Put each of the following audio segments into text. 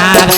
nada.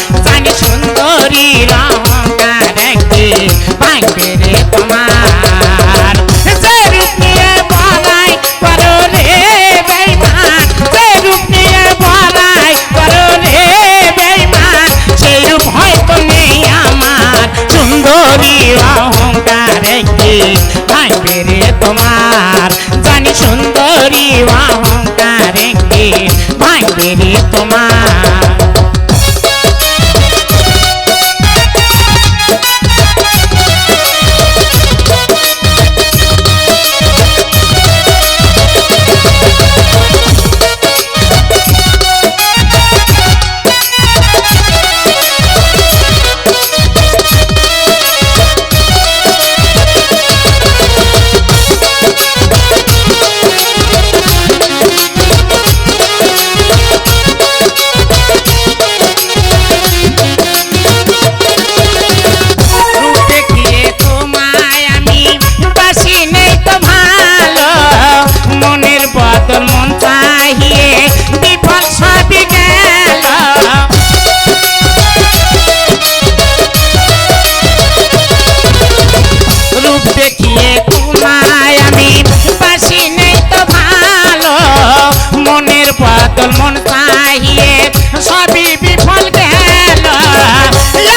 সবই বিফল গেল।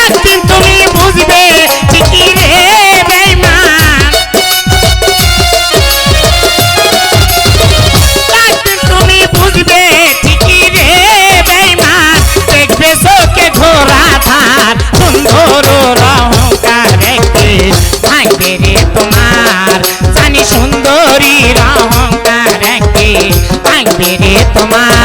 একদিন তুমি বুঝবে ঠিকই রে তোমার। জানি সুন্দরী রহকার তোমার।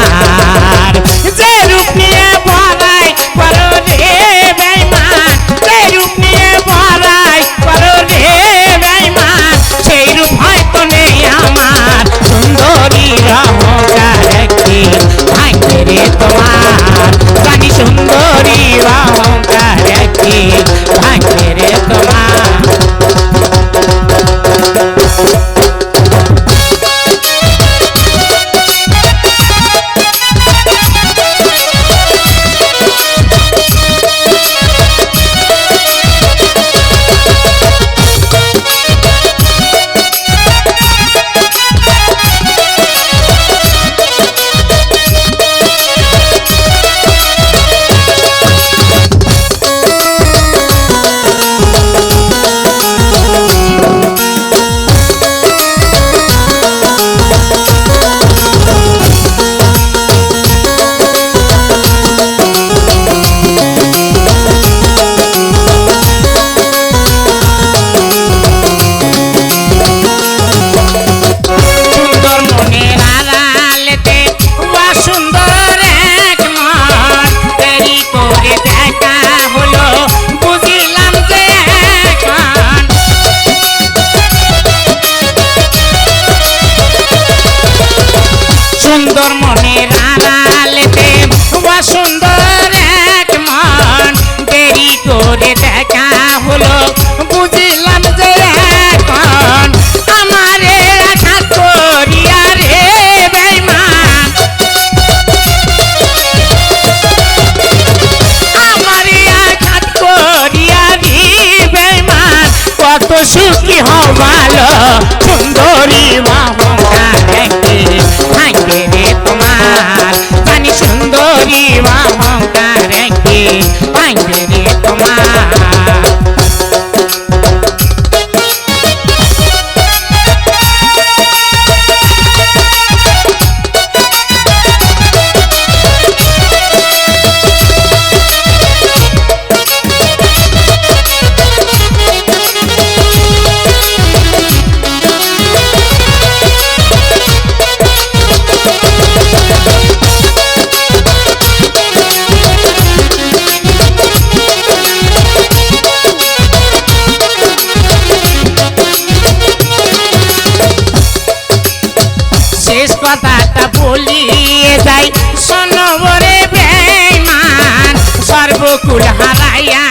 সুন্দর মনে শেষ কথাটা বলিয়ে যাই। সনবরে বেমান সর্বকুল হারাইয়া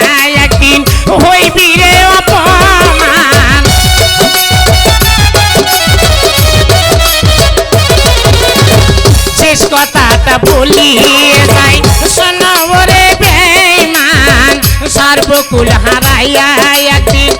একদিন হইবি রে অপমান। শেষ কথাটা বলিয়ে যাই। সনবরে বেমান সর্বকুল হারাইয়া একদিন